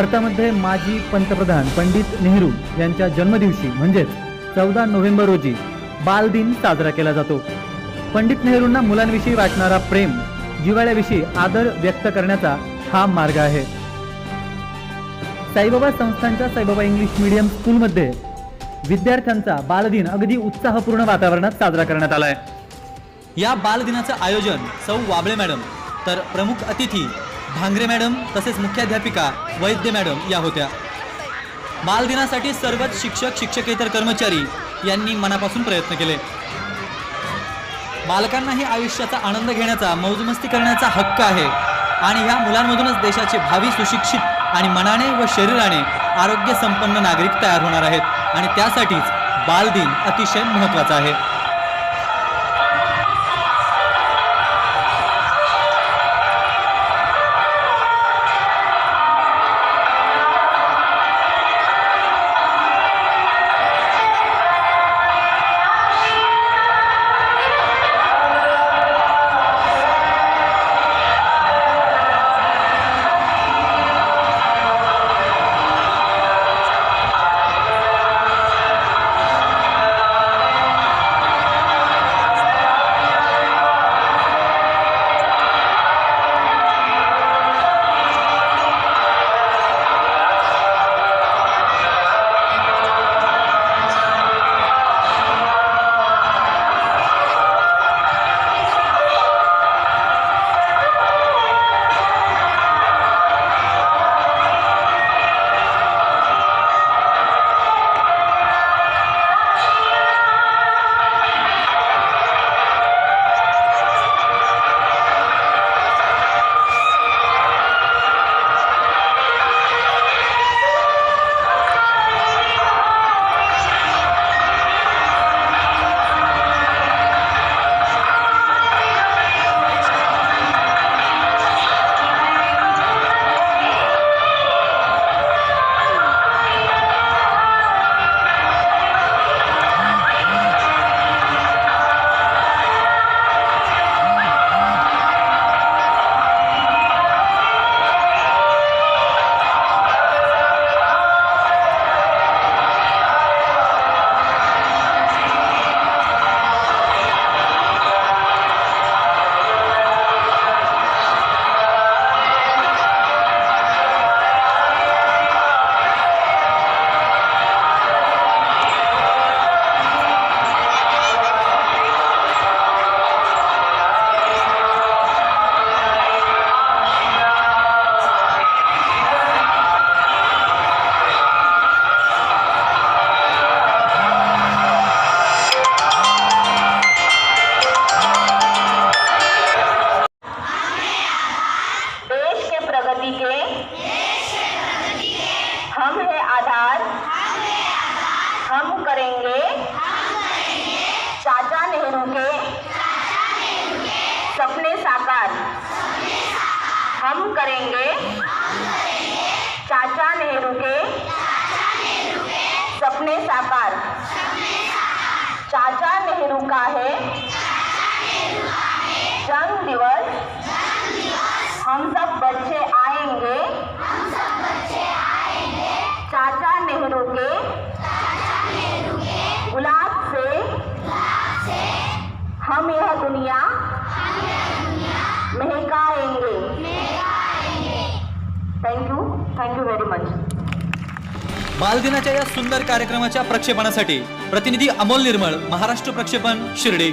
भारतामध्ये माजी पंतप्रधान पंडित नेहरू यांच्या जन्मदिवशी म्हणजेच चौदा नोव्हेंबर रोजी बालदिन साजरा केला जातो. पंडित नेहरूंना मुलांविषयी वाटणारा प्रेम जिवाळ्याविषयी आदर व्यक्त करण्याचा हा मार्ग आहे. साईबाबा संस्थांच्या साईबाबा इंग्लिश मीडियम स्कूलमध्ये विद्यार्थ्यांचा बालदिन अगदी उत्साहपूर्ण वातावरणात साजरा करण्यात आलाय. या बालदिनाचं आयोजन सौ वाबळे मॅडम तर प्रमुख अतिथी भांगरे मॅडम तसेच मुख्याध्यापिका वैद्य मॅडम या होत्या. बालदिनासाठी सर्वच शिक्षक शिक्षकेतर कर्मचारी यांनी मनापासून प्रयत्न केले. बालकांनाही आयुष्याचा आनंद घेण्याचा मौजमस्ती करण्याचा हक्क आहे आणि ह्या मुलांमधूनच देशाचे भावी सुशिक्षित आणि मनाने व शरीराने आरोग्य संपन्न नागरिक तयार होणार आहेत आणि त्यासाठीच बालदिन अतिशय महत्त्वाचा आहे. हम करेंगे चाचा नेहरू के सपने साकार। हम करेंगे चाचा नेहरू के सपने साकार। चाचा नेहरू का है थँक्यू व्हेरी मच बालदिनाच्या या सुंदर कार्यक्रमाच्या प्रक्षेपणासाठी प्रतिनिधी अमोल निर्मळ महाराष्ट्र प्रक्षेपण शिर्डी.